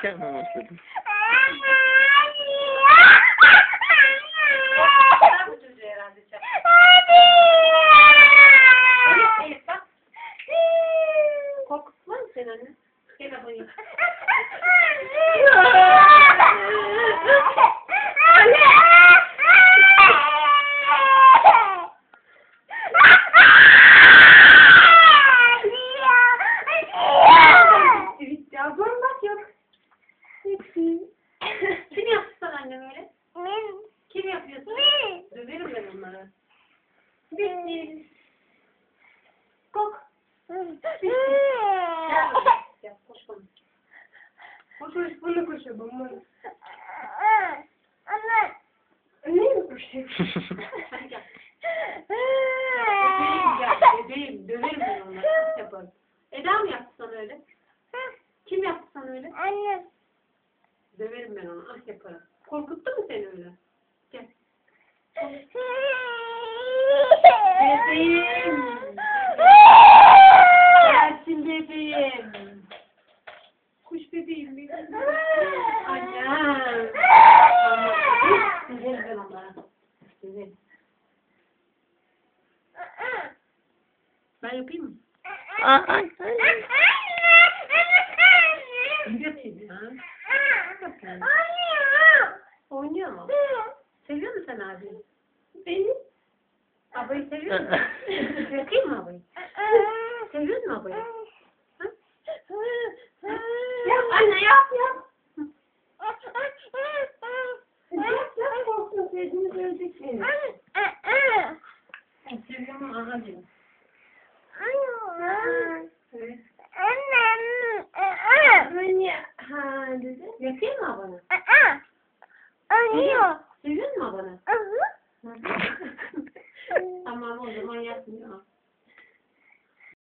que é monstro. ai ai ai ai ai bayım. Bitti. Kalk. Gel. Gel koş bana. Koş koş bunu koşuyor bunu. Neyi mi koşuyor? Gel. Bebeğim. Döverim ben onları. Yaparım? Eda mı yaptı sana öyle? Kim yaptı sana öyle? Döverim ben onu. Ah yaparım. Korkuttu mu seni öyle? Gel. Bebeğim. Gelsin bebeğim. Kuş bebeğim benim. Annem. Döverim ben onlara. Döverim. Ben yapayım mı? Yapayım ya. Yapayım. Oynuyor mu? Seviyor musun sen abi? Beni. Abayı seviyor musun? Yapayım mı abayı? Seviyor musun abayı? Yap anne yap yap. Yap yap korksun sevdiğini görecek seni. Seviyor mu? Aha diyor. Evet. Anne. Ha dedi. Yapayım mı abana? Seviyor musun abana? tamam o Боже ну, ну, моя,